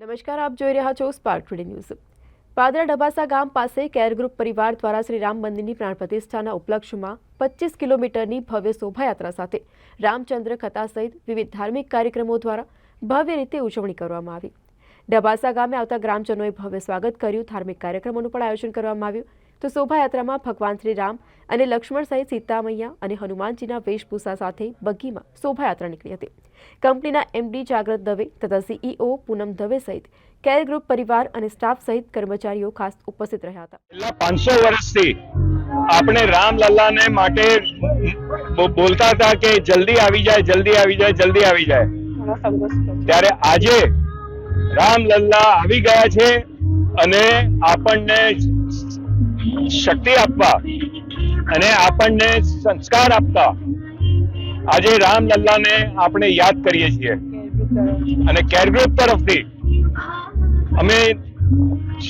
નમસ્કાર, આપ જોઈ રહ્યા છો Spark Today News Padra Dabasa ગામ પાસે કેર ગ્રુપ પરિવાર દ્વારા શ્રી રામ મંદિરની પ્રાણ પ્રતિષ્ઠાના ઉપલક્ષ્યમાં પચીસ કિલોમીટરની ભવ્ય શોભાયાત્રા સાથે રામચંદ્ર કથા સહિત વિવિધ ધાર્મિક કાર્યક્રમો દ્વારા ભવ્ય રીતે ઉજવણી કરવામાં આવી. ડબાસા ગામે આવતા ગ્રામજનોએ ભવ્ય સ્વાગત કર્યું. ધાર્મિક કાર્યક્રમોનું પણ આયોજન કરવામાં આવ્યું. તો શોભાયાત્રામાં ભગવાન શ્રી રામ અને લક્ષ્મણ સહિત સીતામૈયા અને હનુમાનજીના વેશભૂષા સાથે બગ્ગીમાં શોભાયાત્રા નીકળી હતી. કંપનીના એમડી જાગ્રત દવે તથા સીઈઓ પૂનમ દવે સહિત કેર ગ્રુપ પરિવાર અને સ્ટાફ સહિત કર્મચારીઓ ખાસ ઉપસ્થિત રહ્યા હતા. છેલ્લા પાંચસો વર્ષથી આપણે રામલલ્લાને માટે બોલતા હતા કે જલ્દી આવી જાય જલ્દી આવી જાય જલ્દી આવી જાય. ત્યારે આજે રામલલ્લા આવી ગયા છે અને આપણને શક્તિ આપવા અને આપણને સંસ્કાર આપતા આજે રામલલ્લાને આપણે યાદ કરીએ છીએ અને કેરગ્રુપ તરફથી અમે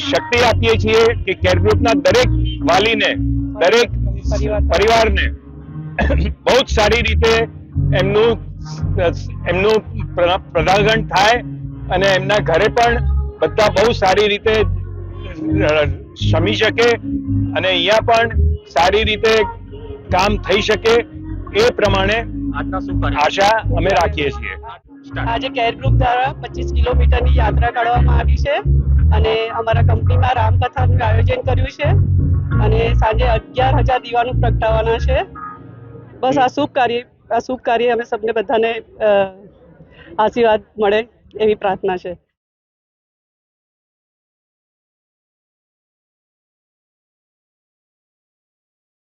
શક્તિ આપીએ છીએ કે કેરગ્રુપના દરેક વાલીને, દરેક પરિવાર. પરિવારને બહુ જ સારી રીતે એમનું એમનું પ્ર- પ્રદાગણ થાય અને એમના ઘરે પણ બધા બહુ સારી રીતે શમી શકે અને અહીંયા પણ સારી રીતે કામ થઈ શકે એ પ્રમાણે આશા અમે રાખીએ છીએ. આજે કેર ગ્રુપ દ્વારા પચીસ કિલોમીટરની યાત્રા કાઢવામાં આવી છે અને અમારા કંપનીમાં રામકથાનું આયોજન કર્યું છે અને સાંજે અગિયાર હજાર દીવાનું પ્રગટાવવાના છે. બસ આ શુભ કાર્ય આ શુભ કાર્ય અમે સૌને બધાને આશીર્વાદ મળે એવી પ્રાર્થના છે.